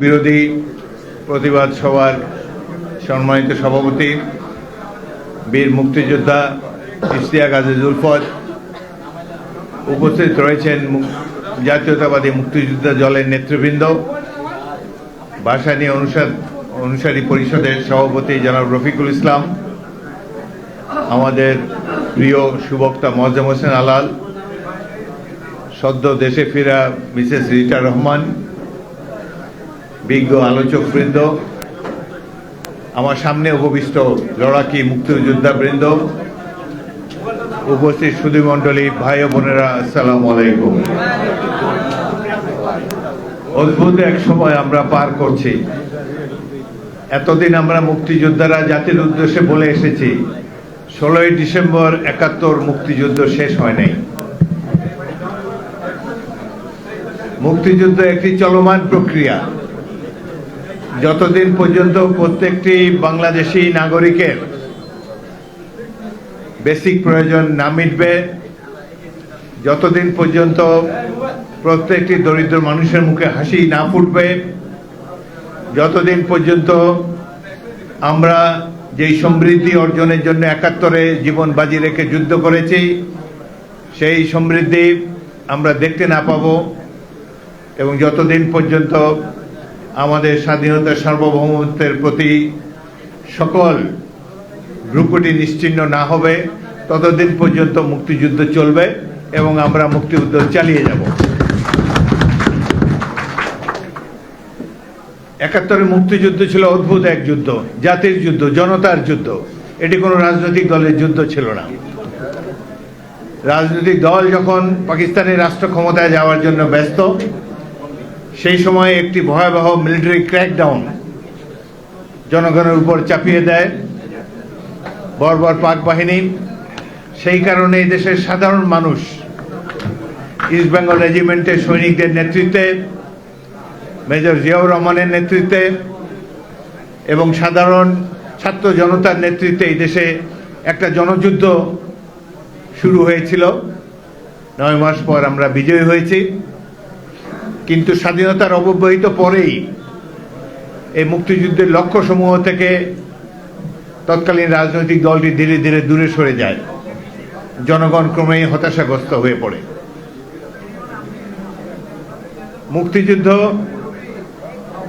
বিরোধী প্রতিবাদ সভার সম্মানিত সভাপতি, বীর মুক্তিযোদ্ধা ইশতিয়াক আজিজ উলফত উপস্থিত রয়েছেন জাতীয়তাবাদী মুক্তিযোদ্ধা দলের নেতৃবৃন্দ ভাসানী অনুসার অনুসারী পরিষদের সভাপতি জনাব রফিকুল ইসলাম, আমাদের প্রিয় সুবক্তা মজ্জাম হোসেন আলাল সদ্য দেশে ফেরা মিসেস রিটা রহমান বিজ্ঞ আলোচকবৃন্দ আমার সামনে উপবিষ্ট লড়াকি মুক্তিযোদ্ধা বৃন্দ, উপস্থিত সুধীমণ্ডলী ভাই বোনেরা, আসসালাম আলাইকুম। অদ্ভুত এক সময় আমরা পার করছি। এতদিন আমরা মুক্তিযোদ্ধারা জাতির উদ্দেশ্যে বলে এসেছি, ষোলোই ডিসেম্বর একাত্তর মুক্তিযুদ্ধ শেষ হয় নাই। মুক্তিযুদ্ধ একটি চলমান প্রক্রিয়া। যতদিন পর্যন্ত প্রত্যেকটি বাংলাদেশি নাগরিকের বেসিক প্রয়োজন না মিটবে, যতদিন পর্যন্ত প্রত্যেকটি দরিদ্র মানুষের মুখে হাসি না ফুটবে, যতদিন পর্যন্ত আমরা যেই সমৃদ্ধি অর্জনের জন্য একাত্তরে জীবন বাজি রেখে যুদ্ধ করেছি, সেই সমৃদ্ধি আমরা দেখতে না পাবো এবং যতদিন পর্যন্ত আমাদের স্বাধীনতার সার্বভৌমত্বের প্রতি সকল ভ্রুকুটি নিশ্চিহ্ন না হবে, ততদিন পর্যন্ত মুক্তিযুদ্ধ চলবে এবং আমরা মুক্তিযুদ্ধ চালিয়ে যাব। একাত্তরের মুক্তিযুদ্ধ ছিল অদ্ভুত এক যুদ্ধ, জাতির যুদ্ধ, জনতার যুদ্ধ। এটি কোনো রাজনৈতিক দলের যুদ্ধ ছিল না। রাজনৈতিক দল যখন পাকিস্তানের রাষ্ট্র ক্ষমতায় যাওয়ার জন্য ব্যস্ত সেই সময় একটি ভয়াবহ মিলিটারি ক্র্যাকডাউন জনগণের উপর চাপিয়ে দেয়। বর্বর পাক বাহিনী। সেই কারণে এই দেশের সাধারণ মানুষ ইস্ট বেঙ্গল রেজিমেন্টের সৈনিকদের নেতৃত্বে মেজর জিয়াউর রহমানের নেতৃত্বে এবং সাধারণ ছাত্র জনতার নেতৃত্বে এই দেশে একটা জনযুদ্ধ শুরু হয়েছিল। নয় মাস পর আমরা বিজয়ী হয়েছি। কিন্তু স্বাধীনতার অব্যবহিত পরেই এই মুক্তিযুদ্ধের লক্ষ্যসমূহ থেকে তৎকালীন রাজনৈতিক দলটি ধীরে ধীরে দূরে সরে যায়। জনগণ ক্রমেই হতাশাগ্রস্ত হয়ে পড়ে। মুক্তিযুদ্ধ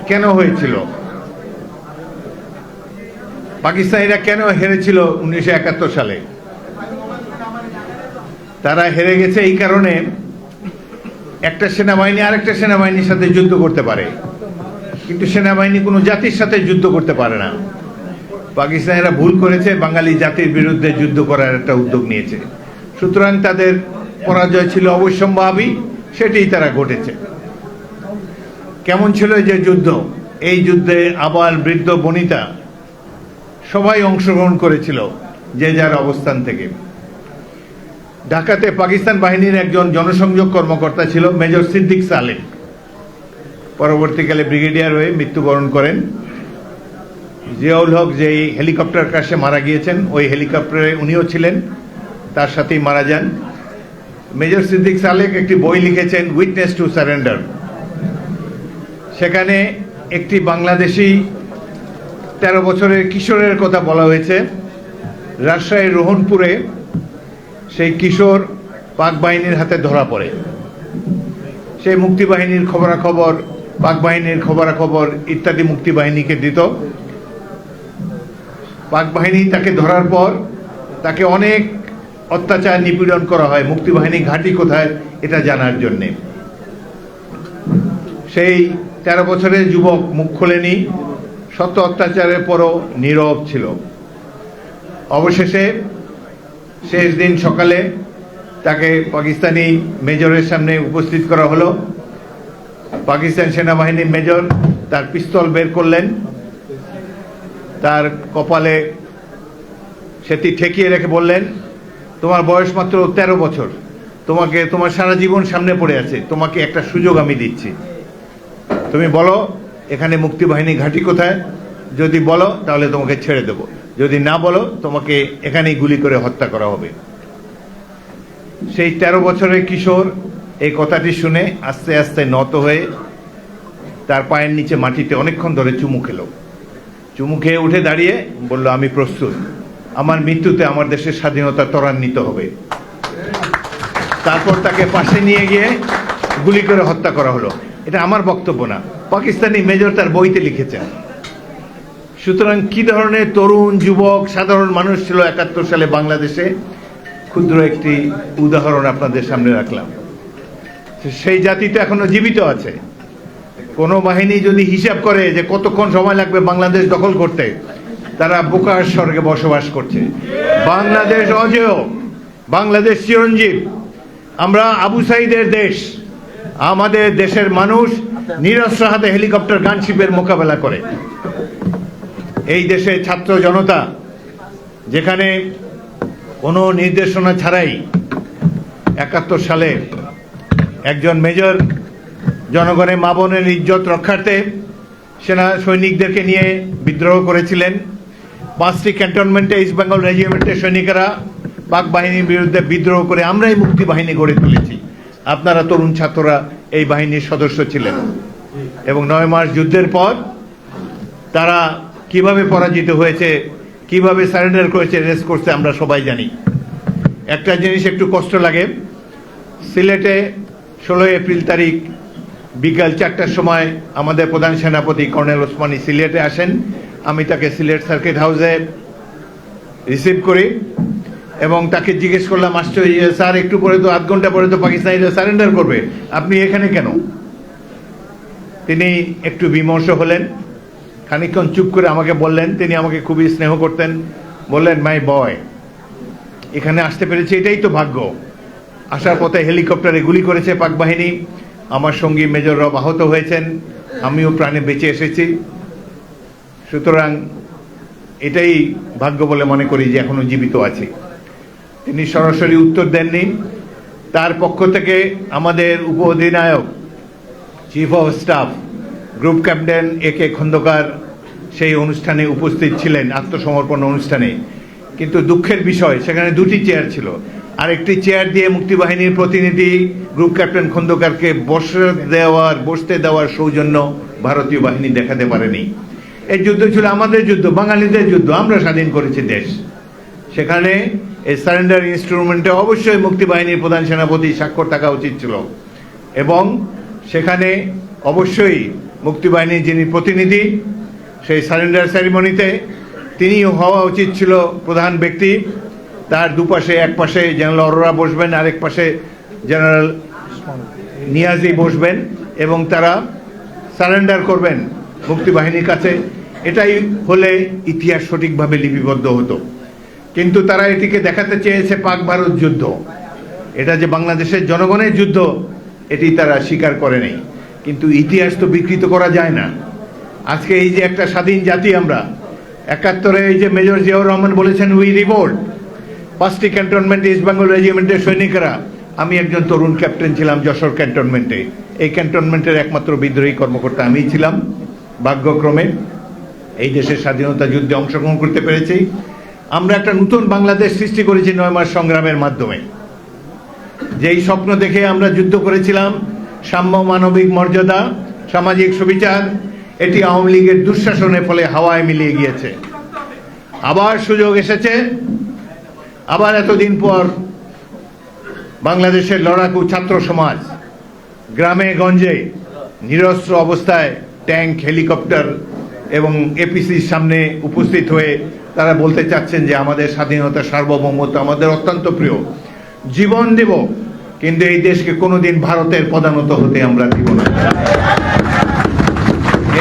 কেন হয়েছিল? পাকিস্তানিরা কেন হেরেছিল উনিশশো একাত্তর সালে? তারা হেরে গেছে এই কারণে একটা সেনাবাহিনী আরেকটা সেনাবাহিনীর সাথে যুদ্ধ করতে পারে। কিন্তু সেনাবাহিনী কোনো জাতির সাথে যুদ্ধ করতে পারে না। পাকিস্তানিরা ভুল করেছে, বাঙালি জাতির বিরুদ্ধে যুদ্ধ করার একটা উদ্যোগ নিয়েছে। সুতরাং তাদের পরাজয় ছিল অবশ্যম্ভাবী, সেটাই তারা ঘটেছে। কেমন ছিল যে যুদ্ধ? এই যুদ্ধে আবার বৃদ্ধ বনিতা সবাই অংশগ্রহণ করেছিল, যে যার অবস্থান থেকে। ঢাকাতে পাকিস্তান বাহিনীর একজন জনসংযোগ কর্মকর্তা ছিল, মেজর সিদ্দিক সালেম। পরবর্তীকালে ব্রিগেডিয়ার হয়ে মৃত্যুবরণ করেন। জিয়াউল হক যেই হেলিকপ্টার ক্রাশে মারা গিয়েছেন, ওই হেলিকপ্টারে উনিও ছিলেন, তার সাথেই মারা যান। মেজর সিদ্দিক সালেক একটি বই লিখেছেন উইটনেস টু সারেন্ডার সেখানে একটি বাংলাদেশি তেরো বছরের কিশোরের কথা বলা হয়েছে। রাজশাহীর রোহনপুরে সেই কিশোর পাক বাহিনীর হাতে ধরা পড়ে। সেই মুক্তিবাহিনীর খবরাখবর পাক বাহিনীর খবরাখবর ইত্যাদি মুক্তিবাহিনীকে দিত। পাক বাহিনী তাকে ধরার পর তাকে অনেক অত্যাচার নিপীড়ন করা হয়। মুক্তিবাহিনী ঘাঁটি কোথায় এটা জানার জন্যে। সেই তেরো বছরের যুবক মুখ খোলেনি। সত্য অত্যাচারের পরও নীরব ছিল। অবশেষে শেষ দিন সকালে তাকে পাকিস্তানি মেজরের সামনে উপস্থিত করা হলো। পাকিস্তান সেনাবাহিনীর মেজর তার পিস্তল বের করলেন। তার কপালে সেটি ঠেকিয়ে রেখে বললেন, তোমার বয়স মাত্র তেরো বছর। তোমাকে, তোমার সারা জীবন সামনে পড়ে আছে। তোমাকে একটা সুযোগ আমি দিচ্ছি। তুমি বলো, এখানে মুক্তিবাহিনী ঘাঁটি কোথায়? যদি বলো, তাহলে তোমাকে ছেড়ে দেবো। যদি না বলো, তোমাকে এখানেই গুলি করে হত্যা করা হবে। সেই তেরো বছরের কিশোর এই কথাটি শুনে আস্তে আস্তে নত হয়ে তার পায়ের নিচে মাটিতে অনেকক্ষণ ধরে চুমু খেলো। চুমু খেয়ে উঠে দাঁড়িয়ে বলল, আমি প্রস্তুত। আমার মৃত্যুতে আমার দেশের স্বাধীনতা ত্বরান্বিত হবে। তারপর তাকে পাশে নিয়ে গিয়ে গুলি করে হত্যা করা হলো। এটা আমার বক্তব্য না। পাকিস্তানি মেজর তার বইতে লিখেছেন। সুতরাং কি ধরনের তরুণ যুবক, সাধারণ মানুষ ছিল একাত্তর সালে বাংলাদেশে? ক্ষুদ্র একটি উদাহরণ আপনাদের সামনে রাখলাম। সেই জাতিটা এখনও জীবিত আছে। কোনো বাহিনী যদি হিসাব করে যে কতক্ষণ সময় লাগবে বাংলাদেশ দখল করতে, তারা বোকার স্বর্গে বসবাস করছে। বাংলাদেশ অজেয়, বাংলাদেশ চিরঞ্জীব। আমরা আবু সাইদের দেশ। আমাদের দেশের মানুষ নিরস্ত্র হাতে হেলিকপ্টার, গানশিপের মোকাবেলা করে। এই দেশে ছাত্র জনতা, যেখানে কোনো নির্দেশনা ছাড়াই একাত্তর সালে একজন মেজর জনগণের মা বোনের ইজ্জত রক্ষার্থে সেনা সৈনিকদেরকে নিয়ে বিদ্রোহ করেছিলেন। পাঁচটি ক্যান্টনমেন্টে ইস্ট বেঙ্গল রেজিমেন্টের সৈনিকেরা পাক বাহিনীর বিরুদ্ধে বিদ্রোহ করে আমরাই মুক্তি বাহিনী গড়ে তুলেছি। আপনারা তরুণ ছাত্ররা এই বাহিনীর সদস্য ছিলেন। এবং নয় মাস যুদ্ধের পর তারা কীভাবে পরাজিত হয়েছে, কীভাবে সারেন্ডার করেছে রেস করছে, আমরা সবাই জানি। একটা জিনিস একটু কষ্ট লাগে, সিলেটে ষোলোই এপ্রিল তারিখ বিকাল চারটার সময় আমাদের প্রধান সেনাপতি কর্নেল ওসমানী সিলেটে আসেন। আমি তাকে সিলেট সার্কিট হাউসে রিসিভ করি এবং তাকে জিজ্ঞেস করলাম, আশ্চর্য স্যার, একটু পরে তো আধ ঘণ্টা পরে তো পাকিস্তানিরা সারেন্ডার করবে। আপনি এখানে কেন? তিনি একটু বিমর্ষ হলেন। খানিকক্ষণ চুপ করে আমাকে বললেন, তিনি আমাকে খুবই স্নেহ করতেন, বললেন, মাই বয়, এখানে আসতে পেরেছি, এটাই তো ভাগ্য। আসার পথে হেলিকপ্টারে গুলি করেছে পাক বাহিনী, আমার সঙ্গী মেজর রব আহত হয়েছেন, আমিও প্রাণে বেঁচে এসেছি। সুতরাং এটাই ভাগ্য বলে মনে করি যে এখনও জীবিত আছি। তিনি সরাসরি উত্তর দেননি। তার পক্ষ থেকে আমাদের উপ অধিনায়ক chief of staff group captain A K Khandakar সেই অনুষ্ঠানে উপস্থিত ছিলেন, আত্মসমর্পণ অনুষ্ঠানে। কিন্তু দুঃখের বিষয়, সেখানে দুটি চেয়ার ছিল। আর একটি চেয়ার দিয়ে মুক্তিবাহিনীর প্রতিনিধি গ্রুপ ক্যাপ্টেন খন্দকারকে বসে দেওয়ার, বসতে দেওয়ার সৌজন্য ভারতীয় বাহিনী দেখাতে পারেনি। এই যুদ্ধ ছিল আমাদের যুদ্ধ, বাঙালিদের যুদ্ধ, আমরা স্বাধীন করেছি দেশ। সেখানে এই সারেন্ডার ইনস্ট্রুমেন্টে অবশ্যই মুক্তিবাহিনীর প্রধান সেনাপতি স্বাক্ষর থাকা উচিত ছিল। এবং সেখানে অবশ্যই মুক্তিবাহিনীর যিনি প্রতিনিধি, সেই সারেন্ডার সেরিমনিতে তিনি হওয়া উচিত ছিল প্রধান ব্যক্তি। তার দুপাশে এক পাশে জেনারেল অরোরা বসবেন, আরেক পাশে জেনারেল নিয়াজি বসবেন এবং তারা সারেন্ডার করবেন মুক্তিবাহিনীর কাছে। এটাই হলে ইতিহাস সঠিকভাবে লিপিবদ্ধ হতো। কিন্তু তারা এটিকে দেখাতে চেয়েছে পাক ভারত যুদ্ধ। এটা যে বাংলাদেশের জনগণের যুদ্ধ, এটি তারা স্বীকার করে নেই। কিন্তু ইতিহাস তো বিকৃত করা যায় না। আজকে এই যে একটা স্বাধীন জাতি আমরা, একাত্তরে এই যে মেজর জিয়াউর রহমান বলেছেন উই রিভোল্ট পাঁচটি ক্যান্টনমেন্ট ইস্ট বেঙ্গল রেজিমেন্টের সৈনিকেরা, আমি একজন তরুণ ক্যাপ্টেন ছিলাম যশোর ক্যান্টনমেন্টে এই ক্যান্টনমেন্টের একমাত্র বিদ্রোহী কর্মকর্তা আমিই ছিলাম, ভাগ্যক্রমে। এই দেশের স্বাধীনতা যুদ্ধে অংশগ্রহণ করতে পেরেছি। আমরা একটা নতুন বাংলাদেশ সৃষ্টি করেছি নয় মাস সংগ্রামের মাধ্যমে। যেই স্বপ্ন দেখে আমরা যুদ্ধ করেছিলাম সাম্য মানবিক মর্যাদা, সামাজিক সুবিচার, এটি আওয়ামী লীগের দুঃশাসনের ফলে হাওয়ায় মিলিয়ে গিয়েছে। আবার সুযোগ এসেছে। আবার এতদিন পর বাংলাদেশের লড়াকু ছাত্র সমাজ গ্রামে গঞ্জে নিরস্ত্র অবস্থায় ট্যাঙ্ক, হেলিকপ্টার এবং এপিসির সামনে উপস্থিত হয়ে তারা বলতে চাচ্ছেন যে আমাদের স্বাধীনতা সার্বভৌমত্ব আমাদের অত্যন্ত প্রিয়। জীবন দেব কিন্তু এই দেশকে কোনোদিন ভারতের প্রধানত হতে আমরা দিব না।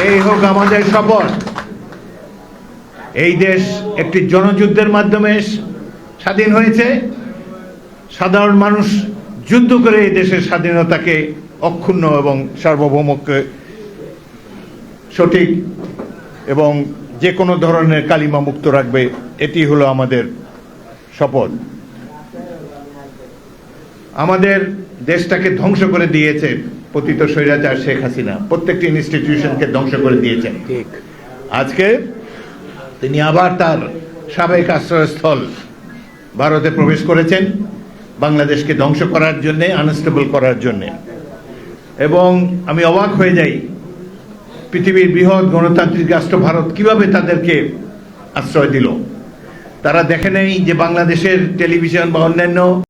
এই হোক আমাদের শপথ। এই দেশ একটি জনযুদ্ধের মাধ্যমে স্বাধীন হয়েছে। সাধারণ মানুষ যুদ্ধ করে এই দেশের স্বাধীনতাকে অক্ষুণ্ণ এবং সার্বভৌমকে সঠিক এবং যে কোনো ধরনের কালিমা মুক্ত রাখবে, এটি হলো আমাদের শপথ। আমাদের দেশটাকে ধ্বংস করে দিয়েছে পতিত স্বৈরাচার শেখ হাসিনা। প্রত্যেকটি ইনস্টিটিউশনকে ধ্বংস করে দিয়েছেন ঠিক। আজকে তিনি আবার তার সাবেক আশ্রয়স্থল ভারতে প্রবেশ করেছেন বাংলাদেশকে ধ্বংস করার জন্যে আনস্টেবল করার জন্যে। এবং আমি অবাক হয়ে যাই পৃথিবীর বৃহৎ গণতান্ত্রিক রাষ্ট্র ভারত কীভাবে তাদেরকে আশ্রয় দিল? তারা দেখে নেই যে বাংলাদেশের টেলিভিশন বা অন্যান্য